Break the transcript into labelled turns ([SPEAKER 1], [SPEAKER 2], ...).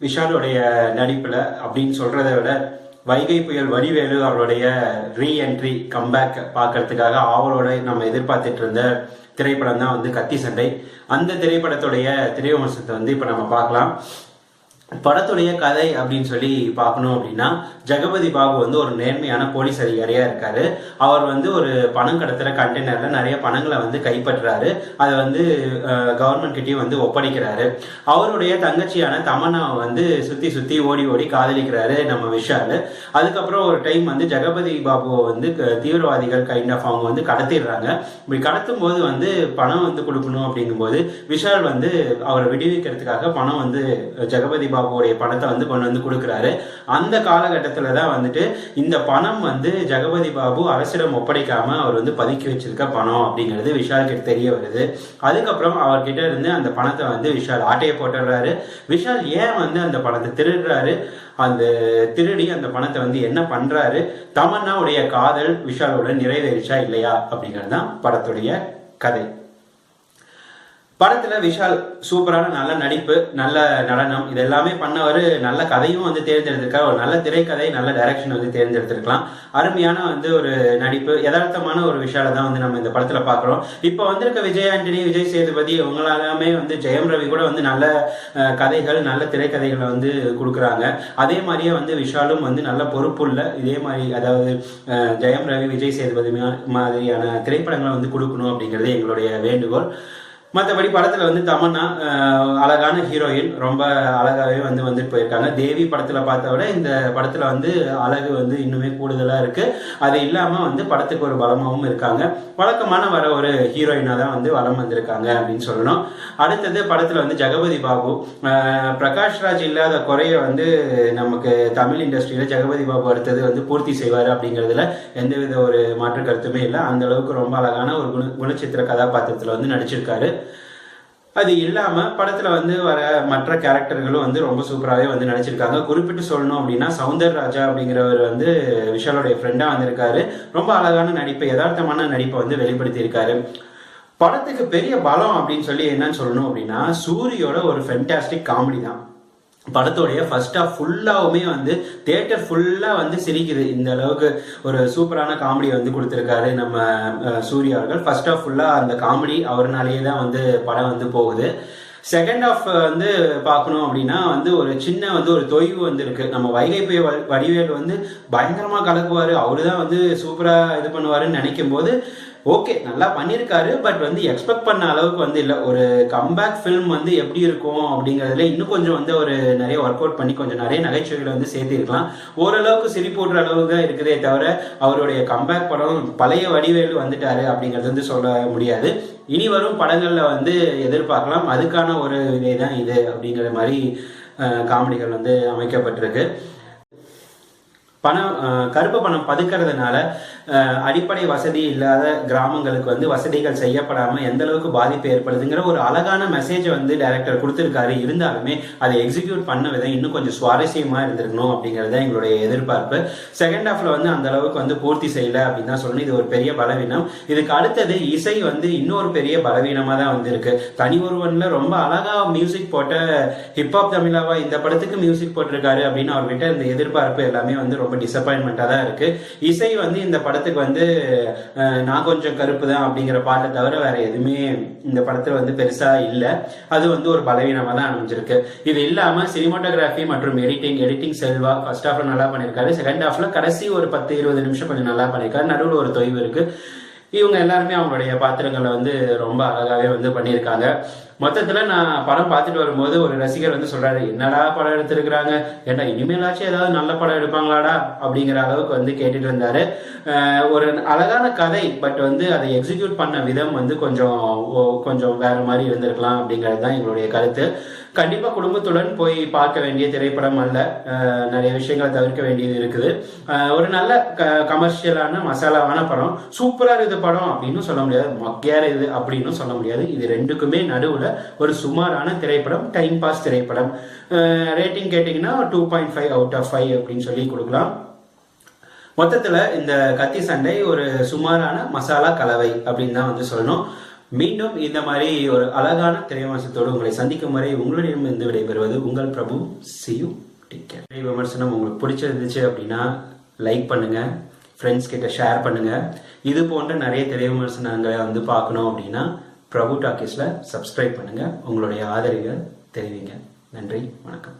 [SPEAKER 1] விஷாலுடைய நடிப்புல அப்படின்னு சொல்கிறத விட வைகை புயல் வடிவேலு அவருடைய ரீஎன்ட்ரி கம்பேக் பார்க்கறதுக்காக ஆவலோட நம்ம எதிர்பார்த்துட்டு இருந்த திரைப்படம் தான் வந்து கத்தி சண்டை. அந்த திரைப்படத்துடைய திரைவம்சத்தை வந்து இப்போ நம்ம பார்க்கலாம். படத்துடைய கதை அப்படின்னு சொல்லி பார்க்கணும் அப்படின்னா ஜெகபதி பாபு வந்து ஒரு நேர்மையான போலீஸ் அதிகாரியாக இருக்காரு. அவர் வந்து ஒரு பணம் கடத்துகிற கண்டெய்னரில் நிறைய பணங்களை வந்து கைப்பற்றுறாரு அதை வந்து கவர்மெண்ட் கிட்டேயும் வந்து ஒப்படைக்கிறாரு. அவருடைய தங்கச்சியான தமன்னாவை வந்து சுற்றி சுற்றி ஓடி ஓடி காதலிக்கிறாரு நம்ம விஷால். அதுக்கப்புறம் ஒரு டைம் வந்து ஜெகபதி பாபுவை வந்து க- தீவிரவாதிகள் கைண்ட் ஆஃப் அவங்க வந்து கடத்திடுறாங்க. இப்படி கடத்தும் போது வந்து பணம் வந்து கொடுக்கணும் அப்படிங்கும்போது விஷால் வந்து அவரை விடுவிக்கிறதுக்காக பணம் வந்து ஜெகபதி பாபுவோடைய பணத்தை வந்து கொண்டு வந்து கொடுக்குறாரு. அந்த காலகட்டத்தில் தான் வந்துட்டு இந்த பணம் வந்து ஜெகபதி பாபு அரசிடம் ஒப்படைக்காம அவர் வந்து பதுக்கி வச்சிருக்க பணம் அப்படிங்கிறது விஷால்கிட்ட தெரிய வருது. அதுக்கப்புறம் அவர்கிட்ட இருந்து அந்த பணத்தை வந்து விஷால் ஆட்டையை போட்டுடுறாரு. விஷால் ஏன் வந்து அந்த பணத்தை திருடுறாரு? அந்த திருடி அந்த பணத்தை வந்து என்ன பண்றாரு? தமன்னாவுடைய காதல் விஷாலோட நிறைவேறிச்சா இல்லையா அப்படிங்கிறது தான் படத்துடைய கதை. படத்துல விஷால் சூப்பரான நல்ல நடிப்பு நல்ல நடனம் இது எல்லாமே பண்ணவர் நல்ல கதையும் வந்து தேர்ந்தெடுத்திருக்காரு. ஒரு நல்ல திரைக்கதை நல்ல டைரக்ஷன் வந்து தேர்ந்தெடுத்திருக்கலாம். அருமையான வந்து ஒரு நடிப்பு யதார்த்தமான ஒரு விஷாலை தான் வந்து நம்ம இந்த படத்துல பாக்குறோம் இப்போ வந்திருக்க விஜய் ஆண்டனி விஜய் சேதுபதி இவங்களாலுமே வந்து ஜெயம் ரவி கூட வந்து நல்ல கதைகள் நல்ல திரைக்கதைகளை வந்து கொடுக்குறாங்க. அதே மாதிரியே வந்து விஷாலும் வந்து நல்ல பொறுப்புள்ள இதே மாதிரி அதாவது ஜெயம் ரவி விஜய் சேதுபதி மாதிரியான திரைப்படங்களை வந்து கொடுக்கணும் அப்படிங்கிறது எங்களுடைய வேண்டுகோள். மற்றபடி படத்தில் வந்து தமன்னா அழகான ஹீரோயின் ரொம்ப அழகாவே வந்து வந்துட்டு போயிருக்காங்க. தேவி படத்தில் பார்த்த விட இந்த படத்தில் வந்து அழகு வந்து இன்னுமே கூடுதலாக இருக்குது அது இல்லாமல் வந்து படத்துக்கு ஒரு பலமாகவும் இருக்காங்க. வழக்கமான வர ஒரு ஹீரோயினாக தான் வந்து வளம் வந்திருக்காங்க அப்படின்னு சொல்லணும். அடுத்தது படத்தில் வந்து ஜெகபதி பாபு. பிரகாஷ்ராஜ் பிரகாஷ் ராஜ் இல்லாத குறைய வந்து நமக்கு தமிழ் இண்டஸ்ட்ரியில ஜெகபதி பாபு அடுத்தது வந்து பூர்த்தி செய்வார் அப்படிங்கிறதுல எந்தவித ஒரு மாற்று கருத்துமே இல்லை. அந்த அளவுக்கு ரொம்ப அழகான ஒரு குண குணச்சித்திர கதாபாத்திரத்தில் வந்து நடிச்சிருக்காரு. அது இல்லாம படத்துல வந்து வர மற்ற கேரக்டர்களும் வந்து ரொம்ப சூப்பராகவே வந்து நடிச்சிருக்காங்க. குறிப்பிட்டு சொல்லணும் அப்படின்னா சவுந்தர் ராஜா அப்படிங்கிறவர் வந்து விஷாலுடைய ஃப்ரெண்டாக வந்திருக்காரு. ரொம்ப அழகான நடிப்பை யதார்த்தமான நடிப்பை வந்து வெளிப்படுத்தி இருக்காரு படத்துக்கு பெரிய பலம் அப்படின்னு சொல்லி என்னன்னு சொல்லணும் அப்படின்னா சூரியோட ஒரு ஃபென்டாஸ்டிக் காமெடி தான். படத்தோடைய ஃபர்ஸ்ட் ஆஃப் ஃபுல்லாகவுமே வந்து தேட்டர் ஃபுல்லாக வந்து சிரிக்குது. இந்த அளவுக்கு ஒரு சூப்பரான காமெடி வந்து கொடுத்துருக்காரு நம்ம சூர்யா அவர்கள். ஃபர்ஸ்ட் ஆஃப் ஃபுல்லாக அந்த காமெடி அவர்னாலேயே தான் வந்து படம் வந்து போகுது. செகண்ட் ஆஃப் வந்து பார்க்கணும் அப்படின்னா வந்து ஒரு சின்ன வந்து ஒரு தொய்வு வந்து இருக்கு. நம்ம வைகை போய் வ- வடிவேல் வந்து பயங்கரமாக கலக்குவார். அவரு தான் வந்து சூப்பராக இது பண்ணுவாருன்னு நினைக்கும் போது ஓகே நல்லா பண்ணியிருக்காரு பட் வந்து எக்ஸ்பெக்ட் பண்ண அளவுக்கு வந்து இல்லை. ஒரு கம்பேக் ஃபிலிம் வந்து எப்படி இருக்கும் அப்படிங்கிறதுல இன்னும் கொஞ்சம் வந்து ஒரு நிறைய ஒர்க் அவுட் பண்ணி கொஞ்சம் நிறைய நகைச்சுவைகளை வந்து சேர்த்திருக்கலாம் ஓரளவுக்கு சிரிப்பூட்டுற அளவுக்கு தான் இருக்குதே தவிர அவருடைய கம்பேக் படம் பழைய வடிவேலு வந்துட்டாரு அப்படிங்கிறது வந்து சொல்ல முடியாது. இனி வரும் படங்களில் வந்து எதிர்பார்க்கலாம். அதுக்கான ஒரு இதே தான் இது அப்படிங்கிற மாதிரி காமெடிகள் வந்து அமைக்கப்பட்டிருக்கு. பணம் கருப்பு பணம் பதுக்கிறதுனால அடிப்படை வசதி இல்லாத கிராமங்களுக்கு வந்து வசதிகள் செய்யப்படாமல் எந்த அளவுக்கு பாதிப்பு ஏற்படுதுங்கிற ஒரு அழகான மெசேஜை வந்து டைரக்டர் கொடுத்துருக்காரு. இருந்தாலுமே அதை எக்ஸிக்யூட் பண்ண விதம் இன்னும் கொஞ்சம் சுவாரஸ்யமாக இருந்திருக்கணும் அப்படிங்கிறது தான் எங்களுடைய எதிர்பார்ப்பு. செகண்ட் ஹாஃப்ல வந்து அந்த அளவுக்கு வந்து பூர்த்தி செய்யலை அப்படின்னு தான் சொல்லணும். இது ஒரு பெரிய பலவீனம். இதுக்கு அடுத்தது இசை வந்து இன்னொரு பெரிய பலவீனமாக தான் வந்திருக்கு. தனி ஒருவனில் ரொம்ப அழகாக மியூசிக் போட்ட ஹிப்ஹாப் தமிழாவா இந்த படத்துக்கு மியூசிக் போட்டிருக்காரு அப்படின்னு அவர்கிட்ட இந்த எதிர்பார்ப்பு எல்லாமே வந்து ரொம்ப டிசப்பாயின்மெண்டா தான் இருக்குது இசை வந்து இந்த படத்துக்கு வந்து நான் கொஞ்சம் கருப்பு தான் அப்படிங்கிற பாட்டை தவிர வேற எதுவுமே இந்த படத்தில் வந்து பெருசாக இல்லை. அது வந்து ஒரு பலவீனமாக தான் அமைஞ்சிருக்கு. இது இல்லாமல் சினிமாட்டோகிராஃபி மற்றும் எடிட்டிங் எடிட்டிங் செல்வா ஃபர்ஸ்ட் ஹாஃப்ல நல்லா பண்ணியிருக்காரு செகண்ட் ஹாஃப்ல கடைசி ஒரு பத்து இருபது நிமிஷம் கொஞ்சம் நல்லா பண்ணியிருக்காரு நடுவில் ஒரு தொய்வு இருக்குது இவங்க எல்லாருமே அவங்களுடைய பாத்திரங்களை வந்து ரொம்ப அழகாகவே வந்து பண்ணியிருக்காங்க. மொத்தத்துல நான் படம் பார்த்துட்டு வரும்போது ஒரு ரசிகர் வந்து சொல்றாரு என்னடா படம் எடுத்திருக்கிறாங்க? ஏன்னா இனிமேலாச்சும் ஏதாவது நல்ல படம் எடுப்பாங்களாடா? அப்படிங்கிற அளவுக்கு வந்து கேட்டுட்டு இருந்தாரு. ஒரு அழகான கதை பட் வந்து அதை எக்ஸிக்யூட் பண்ண விதம் வந்து கொஞ்சம் ஓ- கொஞ்சம் வேற மாதிரி இருந்திருக்கலாம் அப்படிங்கிறது தான் எங்களுடைய கருத்து. கண்டிப்பா குடும்பத்துடன் போய் பார்க்க வேண்டிய திரைப்படம் அல்ல. நிறைய விஷயங்களை தவிர்க்க வேண்டியது இருக்குது. ஒரு நல்ல கமர்ஷியலான மசாலாவான படம். சூப்பரா இருக்குது படம் அப்படின்னு சொல்ல முடியாது. மொக்கையா இது அப்படின்னு சொல்ல முடியாது. இது ரெண்டுக்குமே நடுவுல ஒரு சுமாரான திரைப்படம் டைம் பாஸ் திரைப்படம். ரேட்டிங் கேட்டிங்கன்னா two point five out of five அப்படின்னு சொல்லி கொடுக்கலாம். மொத்தத்தில் இந்த கத்தி சண்டை ஒரு சுமாரான மசாலா கலவை அப்படின்னு தான் வந்து சொல்லணும். மீண்டும் இந்த மாதிரி ஒரு அழகான திரைவாசத்தோடு உங்களை சந்திக்கும் வரை உங்களிடமிருந்து விடைபெறுவது உங்கள் பிரபு சியு டிக்கெட் திரை விமர்சனம் உங்களுக்கு பிடிச்சிருந்துச்சு அப்படின்னா லைக் பண்ணுங்க ஃப்ரெண்ட்ஸ் கிட்ட ஷேர் பண்ணுங்க. இது போன்ற நிறைய திரை விமர்சனங்களை வந்து பார்க்கணும் அப்படின்னா பிரபு டாக்கீஸில் சப்ஸ்கிரைப் பண்ணுங்கள் உங்களுடைய ஆதரவை தெரிவிங்க. நன்றி வணக்கம்.